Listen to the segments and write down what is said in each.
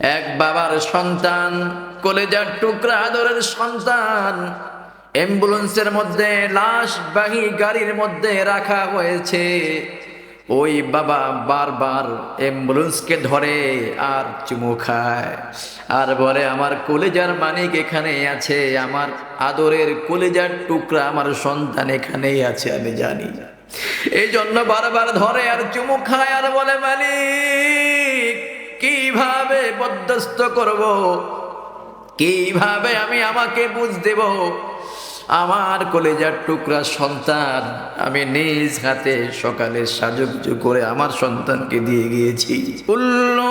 এক বাবার সন্তান, কলেজার টুকরা আদরের সন্তান, অ্যাম্বুলেন্সের মধ্যে লাশ বাহী গাড়ির মধ্যে রাখা হয়েছে। ওই বাবা বারবার অ্যাম্বুলেন্সকে ধরে আর চুমু খায়। আর বলে, আমার কলেজার মানিক এখানে আছে, আমার আদরের কলেজার টুকরা আমার সন্তান এখানেই আছে, আমি জানি। এই জন্য বারবার ধরে আর চুমু খায় আর বলে, মালিক কীভাবে বরদাস্ত করব? কীভাবে আমি আমাকে বুঝ দেব? আমার কলেজার টুকরা সন্তান, আমি নিজ হাতে সকালে সাজুগুজু করে আমার সন্তানকে দিয়ে গিয়েছি। কুল্লু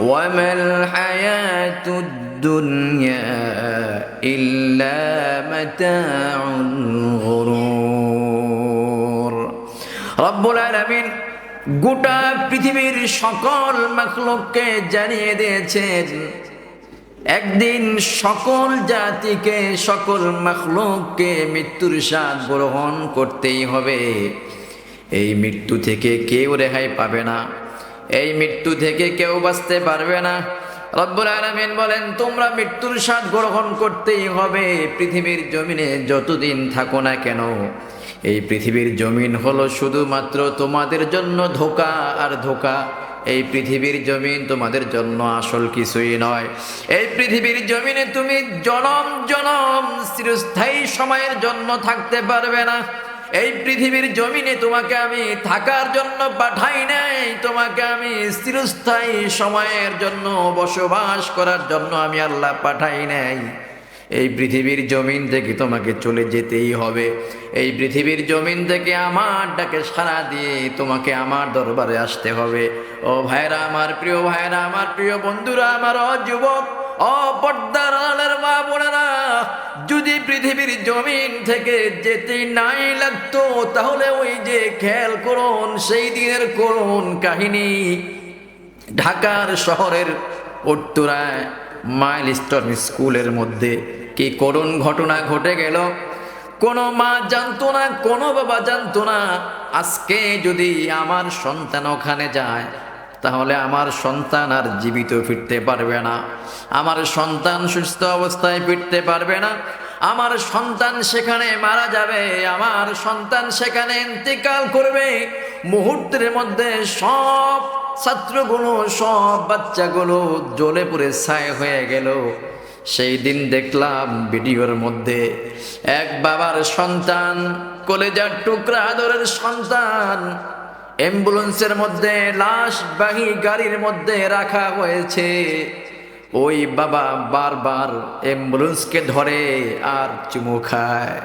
وما الحياة الدنيا إلا متاع الغرور رب العالمين গোটা পৃথিবীর সকল মখলুককে জানিয়ে দিয়েছেন একদিন সকল জাতিকে সকল মখলুককে মৃত্যুর স্বাদ গ্রহণ করতেই হবে এই মৃত্যু থেকে কেউ রেহাই পাবে না এই মৃত্যু থেকে কেউ বাঁচতে পারবে না। রব্বুল আলামিন বলেন, তোমরা মৃত্যুর স্বাদ গ্রহণ করতেই হবে। পৃথিবীর জমিনে যতদিন থাকো না কেন, এই পৃথিবীর জমিন হলো শুধুমাত্র তোমাদের জন্য ধোকা আর ধোকা। এই পৃথিবীর জমিন তোমাদের জন্য আসল কিছুই নয়। এই পৃথিবীর জমিনে তুমি জনম জনম, চিরস্থায়ী সময়ের জন্য থাকতে পারবে না। এই পৃথিবীর জমিনে তোমাকে আমি থাকার জন্য পাঠাই নাই। তোমাকে আমি চিরস্থায়ী সময়ের জন্য বসবাস করার জন্য আমি আল্লাহ পাঠাই নাই। এই পৃথিবীর জমিন থেকে তোমাকে চলে যেতেই হবে। এই পৃথিবীর জমিন থেকে আমার ডাকে সারা দিয়ে তোমাকে আমার দরবারে আসতে হবে। ও ভাইরা, আমার প্রিয় ভাইরা, আমার প্রিয় বন্ধুরা, আমার অযুবক অপর্দার আলের যদি পৃথিবীর জমিন থেকে যেতে নাই লাগতো, তাহলে ওই যে খেয়াল করুন, সেই দিনের করুন কাহিনী। ঢাকার শহরের উত্তরায় মাইল স্টোন স্কুলের মধ্যে কি করুণ ঘটনা ঘটে গেল? কোনো মা জানতো না, কোনো বাবা জানতো না। আজকে যদি আমার সন্তান ওখানে যায় তাহলে আমার সন্তান আর জীবিত ফিরতে পারবে না। আমার সন্তান সুস্থ অবস্থায় ফিরতে পারবে না। আমার সন্তান সেখানে মারা যাবে। আমার সন্তান সেখানে ইন্তেকাল করবে। মুহূর্তের মধ্যে সব ছাত্রগুলো, সব বাচ্চাগুলো জ্বলে পড়ে ছায় হয়ে গেল। সেই দিন দেখলাম ভিডিওর মধ্যে এক বাবার সন্তান, কলেজার টুকরা আদরের সন্তান অ্যাম্বুলেন্সের মধ্যে, লাশ বাহী গাড়ির মধ্যে রাখা হয়েছে। ওই বাবা বারবার অ্যাম্বুলেন্সকে ধরে আর চুমু খায়।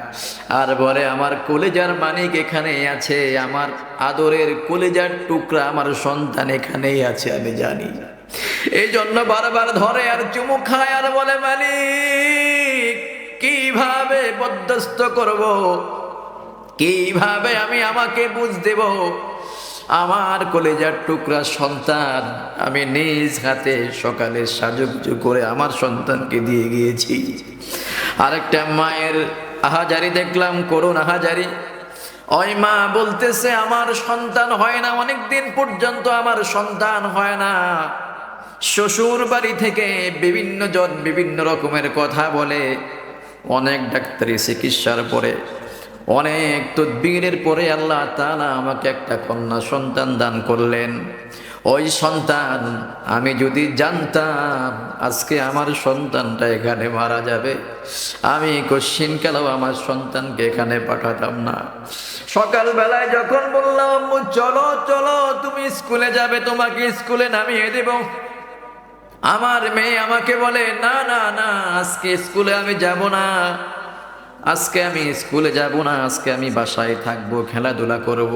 আর বলে, আমার কলেজার মানিক এখানে আছে, আমার আদরের কলেজার টুকরা আমার সন্তান এখানেই আছে, আমি জানি। এই জন্য বারবার ধরে আর চুমু খায় আর বলে, মালিক, কীভাবে বরদাস্ত করব? কীভাবে আমি আমাকে বুঝ দেব? আমার কলেজার টুকরা সন্তান, আমি নিজ হাতে সকালে সাজুগুজু করে আমার সন্তানকে দিয়ে গিয়েছি। আরেকটা মায়ের আহাজারি দেখলাম করুন আহাজারি। ওই মা বলতেছে, আমার সন্তান হয় না অনেক দিন পর্যন্ত আমার সন্তান হয় না। শ্বশুর বাড়ি থেকে বিভিন্ন জন বিভিন্ন রকমের কথা বলে। অনেক ডাক্তারি চিকিৎসার পরে অনেক তদবিরের পরে আল্লাহ তাআলা আমাকে একটা কন্যা সন্তান দান করলেন। ওই সন্তান আমি যদি জানতাম আজকে আমার সন্তানটা এখানে মারা যাবে, আমি কশ্চিন কালেও আমার সন্তানকে এখানে পাঠাতাম না? সকালবেলায় যখন বললাম, চলো চলো, তুমি স্কুলে যাবে, তোমাকে স্কুলে নামিয়ে দেব। আমার মেয়ে আমাকে বলে, না না না, আজকে স্কুলে আমি যাব না। আজকে আমি স্কুলে যাব না, আজকে আমি বাসায় থাকব, খেলাধুলা করব।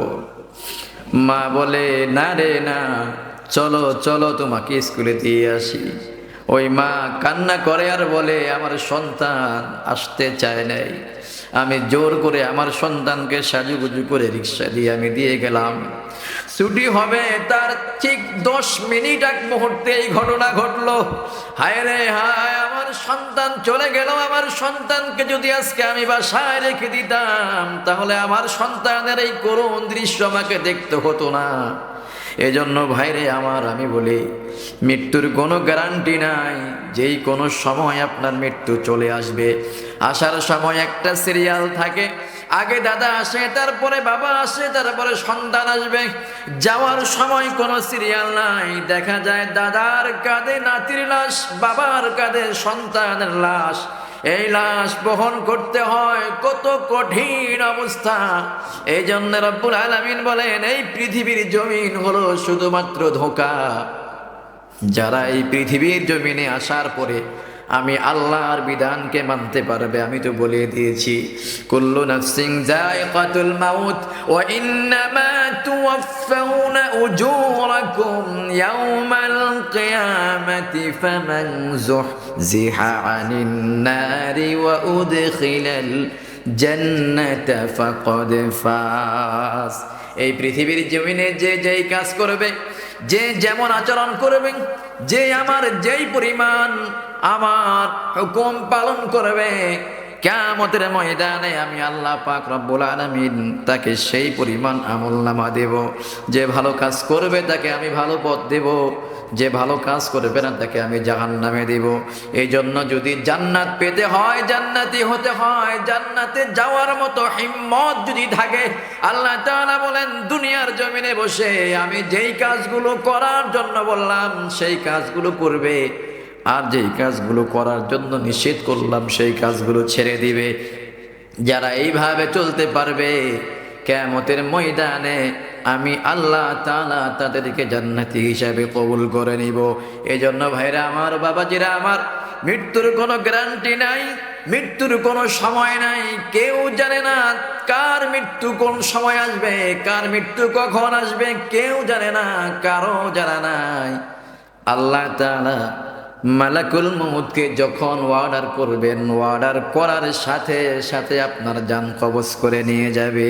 মা বলে, না রে, না চলো চলো তোমাকে স্কুলে দিয়ে আসি ওই মা কান্না করে আর বলে, আমার সন্তান আসতে চায় নাই। আমি জোর করে আমার সন্তানকে সাজুগুজু করে রিক্সা দিয়ে আমি দিয়ে গেলাম। ছুটি হবে তার ঠিক দশ মিনিট এক মুহূর্তে এই ঘটনা ঘটলো। হায় রে হায়, আমার সন্তান চলে গেল। আমার সন্তানকে যদি আজকে আমি বাসায় রেখে দিতাম, তাহলে আমার সন্তানের এই করুণ দৃশ্য আমাকে দেখতে হতো না। এজন্য ভাইরে আমার, আমি বলি, মৃত্যুর কোনো গ্যারান্টি নাই। যেই কোনো সময় আপনার মৃত্যু চলে আসবে। আসার সময় একটা সিরিয়াল থাকে, আগে দাদা আসে, তারপরে বাবা আসে, তারপরে সন্তান আসবে। যাওয়ার সময় কোনো সিরিয়াল নাই। দেখা যায় দাদার কাঁধে নাতির লাশ, বাবার কাঁধে সন্তানের লাশ। এই লাশ বহন করতে হয় কত কঠিন অবস্থা। এই জন্য রব্বুল আলমিন বলেন, এই পৃথিবীর জমিন হলো শুধুমাত্র ধোকা। যারা এই পৃথিবীর জমিনে আসার পরে আমি আল্লাহর বিধানকে মানতে পারবে, আমি তো বলে দিয়েছি। কুল্লু নাফসিং যায়কাতুল মাউত, ওয়া ইন্নামা তুওয়াফাউনা উজুরাকুম ইয়াওমাল কিয়ামাতি ফামান যুহজিহা আনিন নারি ওয়া উদখিলাল জান্নাতা ফাকাদ ফাস এই পৃথিবীর জমিনে যে যেই কাজ করবে যে যেমন আচরণ করবে, যে আমার যেই পরিমাণ আমার হুকুম পালন করবে কেমতের ময়দানে আমি আল্লাহ পাক রব্বুল আলমিন তাকে সেই পরিমাণ আমল নামা দেব। যে ভালো কাজ করবে, তাকে আমি ভালো পথ দেব। যে ভালো কাজ করবে না, তাকে আমি জাহান নামে দিব। এই জন্য যদি জান্নাত পেতে হয়, জান্নাতি হতে হয়, জান্নাতে যাওয়ার মতো হিম্মত যদি থাকে, আল্লাহ তাআলা বলেন, দুনিয়ার জমিনে বসে আমি যেই কাজগুলো করার জন্য বললাম, সেই কাজগুলো করবে। আর যেই কাজগুলো করার জন্য নিষেধ করলাম, সেই কাজগুলো ছেড়ে দিবে। যারা এইভাবে চলতে পারবে কেমতের ময়দানে আমি আল্লাহ তালা তাদেরকে জান্নাতি হিসাবে কবুল করে নিব। এই জন্য ভাইরা আমার, বাবাজিরা আমার, মৃত্যুর কোনো গ্যারান্টি নাই, মৃত্যুর কোনো সময় নাই, কেউ জানে না কার মৃত্যু কোন সময় আসবে, কার মৃত্যু কখন আসবে, কেউ জানে না কারও জানা নাই। আল্লাহ তালা মালাকুল মৌতকে যখন অর্ডার করবেন অর্ডার করার সাথে সাথে আপনার যান কবজ করে নিয়ে যাবে।